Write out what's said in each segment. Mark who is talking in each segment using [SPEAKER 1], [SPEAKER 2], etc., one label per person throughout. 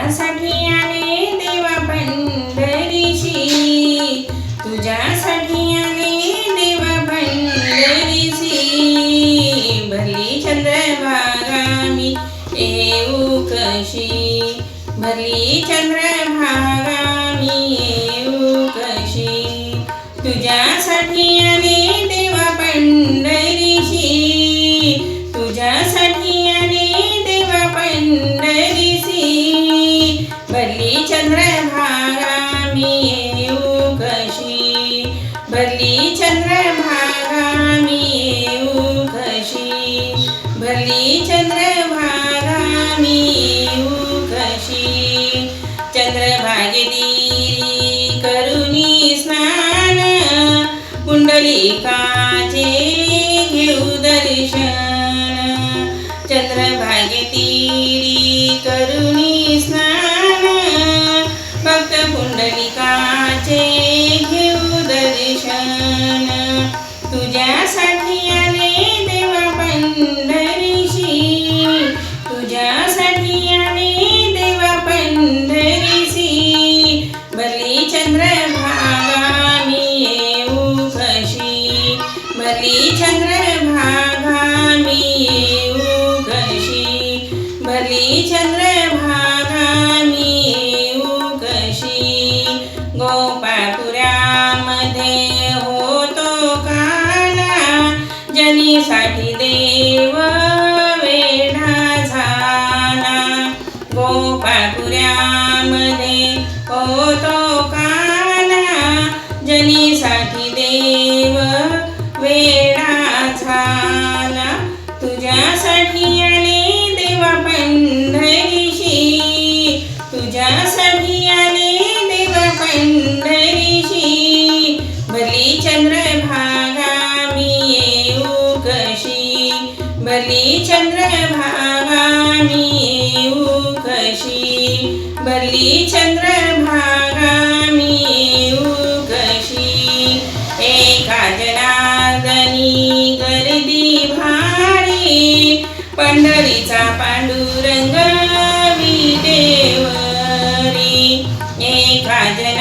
[SPEAKER 1] तुझ्यासाठी आले देवा पंढरीशी तुझ्यासाठी आले देवा पंढरीशी भरली चंद्रभागा मी येऊ कशी? भरली चंद्रभागा मी येऊ कशी? तुझ्यासाठी चंद्रभागेती करुणी स्नान पुंडलिकाचे घेऊ दर्शन. चंद्रभागेती करुणी भली भरली चंद्रभागा मी येऊ कशी भरली चंद्रभागा मी येऊ गोपापुरामध्ये होतो काला जनीसाठी देव वेढा झाला। गोपापुरामध्ये होतो काला जनीसाठी चंद्रभागा मी येऊ कशी? चंद्रभागा मी येऊ कशी? चंद्रभागा मी येऊ कशी? एका जनार्दनी गर्दी भारी पंढरीचा पांडुरंग देवरी एका जनार्दनी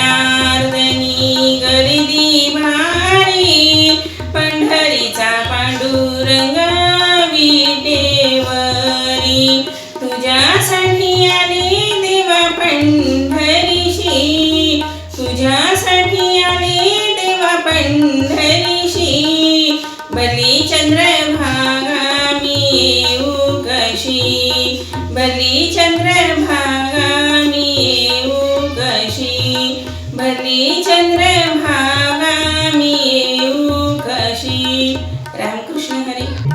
[SPEAKER 1] रंगावी देवरी. तुझ्यासाठी आले देवा पंढरीशी. तुझ्यासाठी आले देवा पंढरीशी. भरली चंद्रभागा मी येऊ कशी? भरली चंद्रभागा मी येऊ कशी? भरली चंद्रभागा मी येऊ machine, honey.